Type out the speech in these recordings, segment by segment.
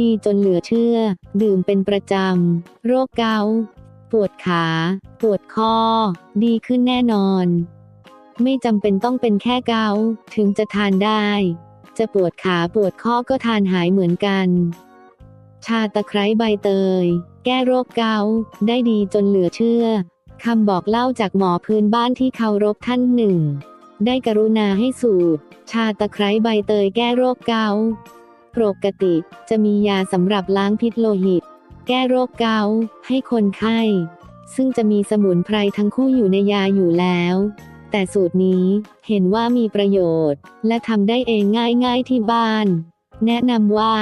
ดีจนเหลือเชื่อ ดื่มเป็นประจำ โรคเกาต์ปวดขา ปวดคอดีขึ้นแน่นอน ไม่จำเป็นต้องเป็นแค่เกาต์ถึงจะทานได้ จะปวดขาปวดข้อก็ทานหายเหมือนกัน ชาตะไคร้ใบเตย แก้โรคเกาต์ได้ดีจนเหลือเชื่อคำบอกเล่าจากหมอพื้นบ้านที่เคารพท่านหนึ่ง ได้กรุณาให้สูตร ชาตะไคร้ใบเตยแก้โรคเกาต์ ปกติจะมียาสำหรับล้างพิษโลหิต แก้โรคเกาต์ให้คนไข้ ซึ่งจะมีสมุนไพรทั้งคู่อยู่ในยาอยู่แล้ว แต่สูตรนี้เห็นว่ามีประโยชน์ และทำได้เองง่ายๆที่บ้าน แนะนำว่า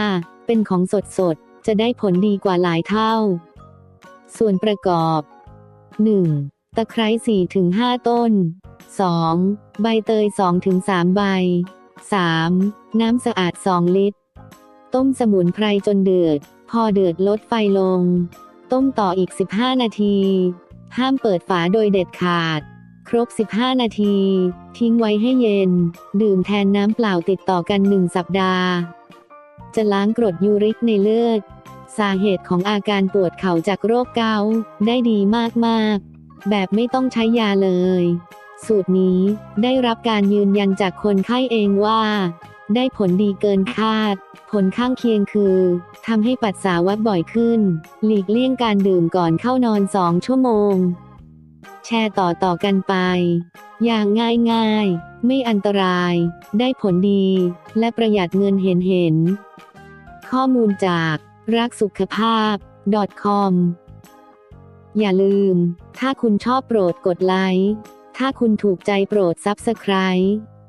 เป็นของสดๆจะได้ผลดีกว่าหลายเท่า ส่วนประกอบ 1. ตะไคร้4-5 ต้น 2. ใบเตย 2-3 ใบ 3. น้ำสะอาด 2 ลิตร ต้มสมุนไพรจนเดือด พอเดือดลดไฟลง ต้มต่ออีก 15 นาที ห้ามเปิดฝาโดยเด็ดขาด ครบ 15 นาที ทิ้งไว้ให้เย็น ดื่มแทนน้ำเปล่าติดต่อกัน1สัปดาห์ จะล้างกรดยูริกในเลือด สาเหตุของอาการปวดเข่าจากโรคเกาต์ได้ดีมากๆ แบบไม่ต้องใช้ยาเลย สูตรนี้ได้รับการยืนยันจากคนไข้เองว่า ได้ผลดีเกินคาด ผลข้างเคียงคือทำให้ปัสสาวะบ่อยขึ้น หลีกเลี่ยงการดื่มก่อนเข้านอนสองชั่วโมง แชร์ต่อต่อกันไป อย่างง่ายง่ายไม่อันตราย ได้ผลดี และประหยัดเงินเห็นเห็น ข้อมูลจากรักสุขภาพ .com อย่าลืม ถ้าคุณชอบโปรดกดไลค์ ถ้าคุณถูกใจโปรด Subscribe